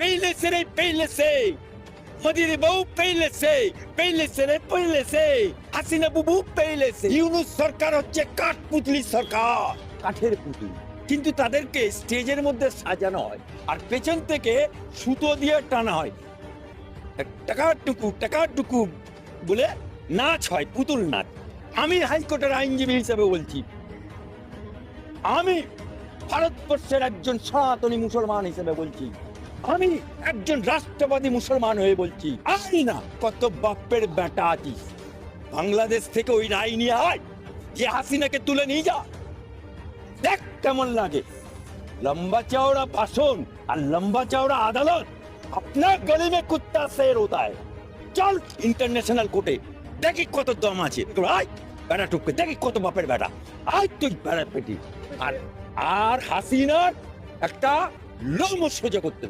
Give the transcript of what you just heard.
Peyleserei, peylesei! হদিদি বউ পেইলেছে পেইলেছে রে পেইলেছে হাসিনা বুবু পেইলেছে ইউনুস সরকার হচ্ছে কাঠ পুতলি সরকার কাঠের পুতুল। কিন্তু তাদেরকে স্টেজের মধ্যে সাজানো হয় আর পেছন থেকে সুতো দিয়ে টানা হয়। টাকাটুকু টাকাটুকু বলে নাচ হয় পুতুল নাচ। আমি হাইকোর্টের আইনজীবী হিসেবে বলছি আমি ভারতবর্ষের একজন সনাতনী মুসলমান হিসেবে বলছি আমি একজন রাষ্ট্রবাদী মুসলমান হয়ে বলছি, আই না কত বাপের বেটা আছিস বাংলাদেশ থেকে ওই রায় নিয়ে আয়, যে হাসিনাকে তুলে নিয়ে যা। দেখ কেমন লাগে। লম্বা চওড়া ভাষণ আর লম্বা চওড়া আদালত, আপনার গলি মে কুত্তা শের হোতা চল ইন্টারন্যাশনাল কোর্টে দেখি কত দম আছে। আয়, বেড়া টুককে, দেখি কত বাপের বেটা। আয় তুই বেড়া পেটি। আর আর হাসিনার একটা লোম সোজা করতে।